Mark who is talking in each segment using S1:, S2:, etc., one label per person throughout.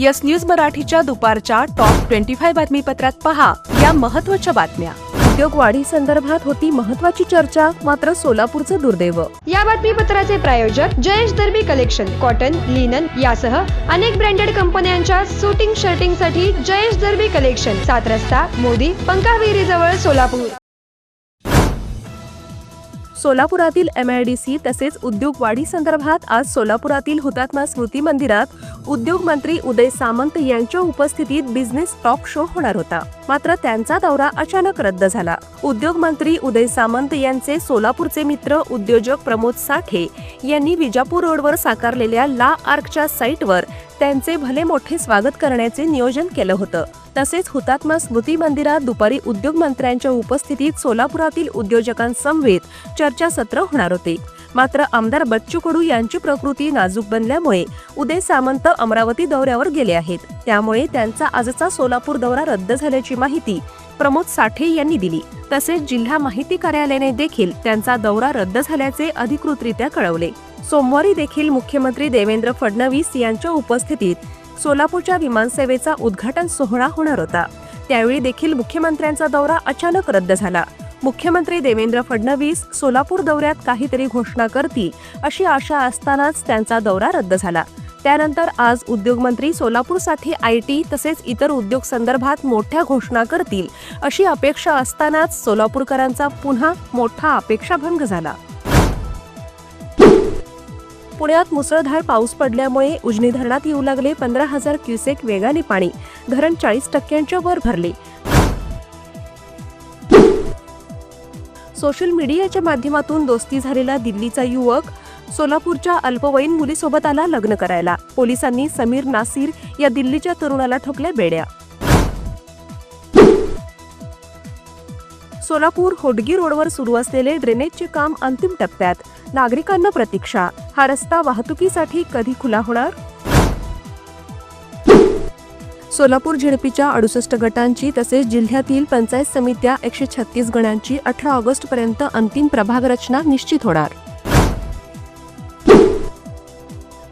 S1: Yes news मराठीच्या दुपारच्या top twenty five बातमीपत्रात पहा. या महत्त्वाच्या बातम्या. उद्योग वाढी संदर्भात होती महत्वाची चर्चा मात्र सोलापूरचं दुर्दैव.
S2: या बातमीपत्राचे प्रायोजक Jayesh Darbi collection cotton linen यासह अनेक ब्रँडेड कंपन्यांच्या सुटिंग शर्टिंगसाठी जयेश दर्बी कलेक्शन सात रस्ता मोदी पंकाविरी जवळ सोलापूर.
S1: सोलापुरातील एम आय डी सी तसेच उद्योग वाढी संदर्भात आज सोलापुरातील हुतात्मा स्मृती मंदिरात उद्योग मंत्री उदय सामंत यांच्या उपस्थितीत बिझनेस टॉक शो होणार होता. मात्र त्यांचा दौरा अचानक रद्द झाला. उद्योग मंत्री उदय सामंत यांचे सोलापूरचे मित्र उद्योजक प्रमोद साठे यांनी विजापूर रोडवर साकारलेल्या ला आर्कच्या साईटवर त्यांचे भले मोठे स्वागत करण्याचे नियोजन केलं होतं. तसेच हुतात्मा स्मृती मंदिरात दुपारी उद्योग मंत्र्यांच्या उपस्थितीत सोलापुरातील उद्योजकांसमवेत चर्चासत्र होणार होते. मात्र आमदार बच्चू कडू यांची प्रकृती नाजूक बनल्यामुळे उदय सामंत अमरावती दौऱ्यावर गेले आहेत. त्यामुळे त्यांचा आजचा सोलापूर दौरा रद्द झाल्याची माहिती प्रमोद साठे यांनी दिली. तसेच जिल्हा माहिती कार्यालयाने देखील त्यांचा दौरा रद्द झाल्याचे अधिकृतरित्या कळवले. सोमवारी देखील मुख्यमंत्री देवेंद्र फडणवीस यांच्या उपस्थितीत सोलापूरच्या विमानसेवेचा उद्घाटन सोहळा होणार होता. त्यावेळी देखील मुख्यमंत्र्यांचा दौरा अचानक रद्द झाला. मुख्यमंत्री देवेंद्र फडणवीस सोलापूर दौऱ्यात काहीतरी घोषणा करतील अशी आशा असतानाच त्यांचा दौरा रद्द झाला. त्यानंतर आज उद्योगमंत्री सोलापूरसाठी आय टी तसेच इतर उद्योग संदर्भात मोठ्या घोषणा करतील अशी अपेक्षा असतानाच सोलापूरकरांचा पुन्हा मोठा अपेक्षाभंग झाला. पुण्यात मुसळधार पाऊस पडल्यामुळे उजनी धरणात येऊ लागले पंधरा हजार क्युसेक वेगाने पाणी. धरण चाळीस टक्क्यांच्या वर भरले. सोशल मीडियाच्या माध्यमातून दोस्ती झालेला दिल्लीचा युवक सोलापूरच्या अल्पवयीन मुलीसोबत आला लग्न करायला. पोलिसांनी समीर नासिर या दिल्लीच्या तरुणाला ठोकल्या बेड्या. सोलापूर होडगी रोडवर सुरू असलेले ड्रेनेजचे काम अंतिम टप्प्यात. नागरिकांना प्रतीक्षा. हा रस्ता वाहतुकीसाठी कधी खुला होणार? सोलापूर झेडपीच्या अडुसष्ट गटांची तसेच जिल्ह्यातील पंचायत समित्या एकशे छत्तीस गणांची अठरा ऑगस्ट पर्यंत अंतिम प्रभाग रचना निश्चित होणार.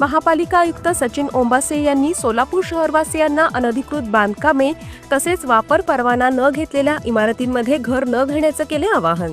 S1: महापालिका आयुक्त सचिन ओंबासे यांनी सोलापूर शहरवासियांना अनधिकृत बांधकामे तसेच वापर परवाना न घेतलेल्या इमारतींमध्ये घर न घेण्याचं केले आवाहन.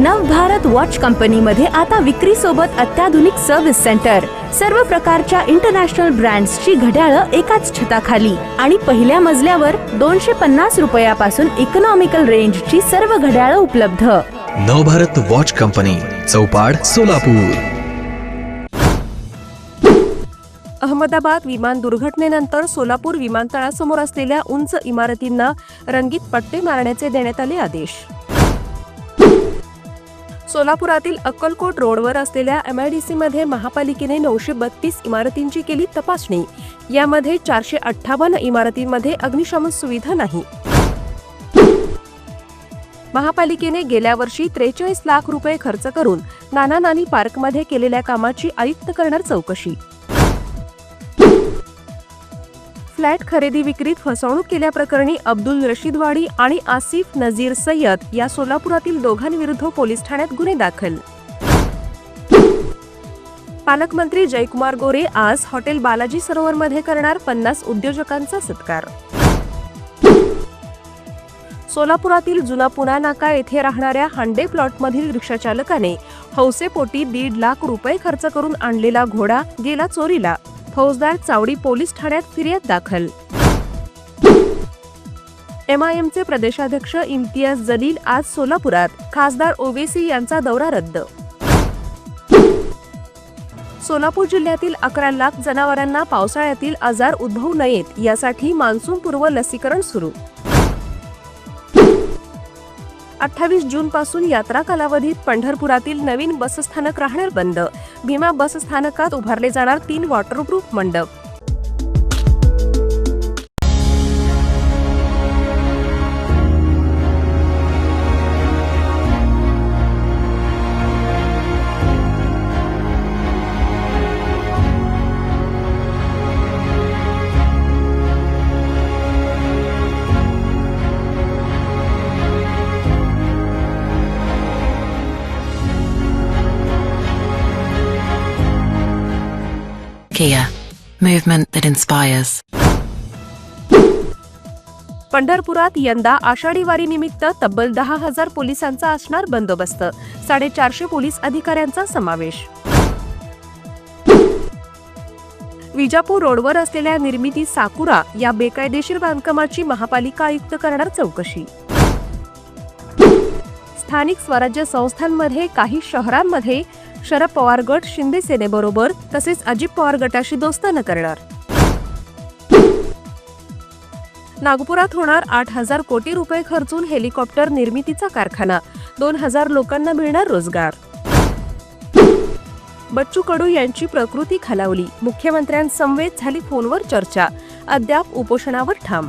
S3: नव भारत वॉच कंपनीमध्ये आता विक्री सोबत अत्याधुनिक सर्व्हिस सेंटर सर्व प्रकारच्या इंटरनॅशनल ब्रँड्सची घड्याळं एकाच छताखाली. आणि पहिल्या मजल्यावर दोनशे पन्नास रुपयापासून इकॉनॉमिकल रेंजची सर्व घड्याळं उपलब्ध.
S4: Navbharat watch company Chaupad Solapur.
S1: Ahmedabad विमान दुर्घटनेनंतर सोलापूर विमानतळासमोर असलेल्या उंच इमारतींना रंगीत पट्टे मारण्याचे देण्यात आले आदेश. सोलापुरातील अक्कलकोट रोडवर असलेल्या एम आय डी मध्ये महापालिकेने नऊशे बत्तीस इमारतींची केली तपासणी. यामध्ये चारशे अठ्ठावन्न इमारतींमध्ये अग्निशमन सुविधा नाही. महापालिकेने गेल्या वर्षी त्रेचाळीस लाख रुपये खर्च करून नाना नानी पार्कमध्ये केलेल्या कामाची आयुक्त करणार चौकशी. फ्लॅट खरेदी विक्रीत फसवणूक केल्याप्रकरणी अब्दुल रशीदवाडी आणि आसिफ नझीर सय्यद या सोलापुरातील दोघांविरुद्ध पोलीस ठाण्यात गुन्हे दाखल. पालकमंत्री जयकुमार गोरे आज हॉटेल बालाजी सरोवरमध्ये करणार पन्नास उद्योजकांचा सत्कार. सोलापुरातील जुना पुणा नाका येथे राहणाऱ्या हांडे प्लॉटमधील रिक्षाचालकाने हौसेपोटी दीड लाख रुपये खर्च करून आणलेला घोडा गेला चोरीला. फौजदार चावडी पोलीस ठाण्यात फिर्याद दाखल. एमआयएमचे प्रदेशाध्यक्ष इम्तियाज जलील आज सोलापुरात. खासदार ओवेसी यांचा दौरा रद्द. सोलापूर जिल्ह्यातील अकरा लाख जनावरांना पावसाळ्यातील आजार उद्भवू नयेत यासाठी मान्सूनपूर्व लसीकरण सुरू. अठ्ठावीस जून पासून यात्रा कालावधीत पंढरपुरातील नवीन बसस्थानक राहणार बंद. भीमा बसस्थानकात उभारले जाणार तीन वॉटरप्रूफ मंडप.
S5: Kia, movement that inspires.
S1: पंढरपुरात यंदा आषाढी वारी निमित्त तब्बल दहा हजार पोलिसांचा असणार बंदोबस्त. साडेचारशे पोलीस अधिकाऱ्यांचा समावेश. विजापूर रोडवर असलेल्या निर्मिती साकुरा या बेकायदेशीर बांधकामाची महापालिका आयुक्त करणार चौकशी. स्थानिक स्वराज्य संस्थांमध्ये काही शहरांमध्ये शरद पवार गट शिंदे सेनेबरोबर तसेच अजित पवार गटाशी दोस्तानं करणार. नागपुरात होणार आठ हजार कोटी रुपये खर्चून हेलिकॉप्टर निर्मितीचा कारखाना. दोन हजार लोकांना मिळणार रोजगार. बच्चू कडू यांची प्रकृती खालावली. मुख्यमंत्र्यांसमवेत झाली फोनवर चर्चा. अद्याप उपोषणावर ठाम.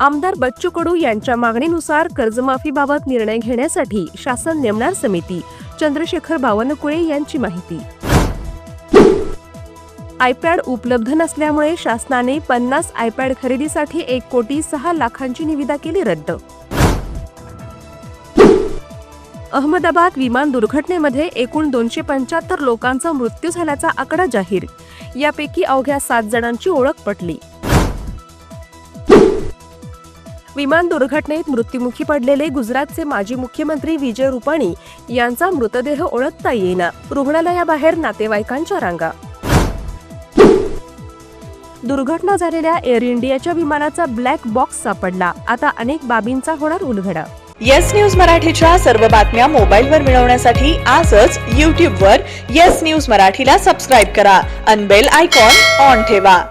S1: आमदार बच्चू कडू यांच्या मागणीनुसार कर्जमाफीबाबत निर्णय घेण्यासाठी शासन नेमणार समिती. चंद्रशेखर बावनकुळे यांची माहिती. आयपॅड उपलब्ध नसल्यामुळे शासनाने पन्नास आयपॅड खरेदीसाठी एक कोटी सहा लाखांची निविदा केली रद्द. अहमदाबाद विमान दुर्घटनेमध्ये एकूण दोनशे पंच्याहत्तर लोकांचा मृत्यू झाल्याचा आकडा जाहीर. यापैकी अवघ्या सात जणांची ओळख पटली. विमान दुर्घटनेत मृत्युमुखी पडलेले गुजरातचे माजी मुख्यमंत्री विजय रुपाणी यांचा मृतदेह ओळखता येईना. रुग्णालयाबाहेर नातेवाईकांच्या रांगा. दुर्घटना झालेल्या एअर इंडियाच्या विमानाचा ब्लॅक बॉक्स सापडला. आता अनेक बाबींचा होणार उलगडा.
S6: येस न्यूज मराठीच्या सर्व बातम्या मोबाईलवर मिळवण्यासाठी आजच यूट्यूबवर येस न्यूज मराठीला सबस्क्राईब करा. अनबेल आयकॉन ऑन ठेवा.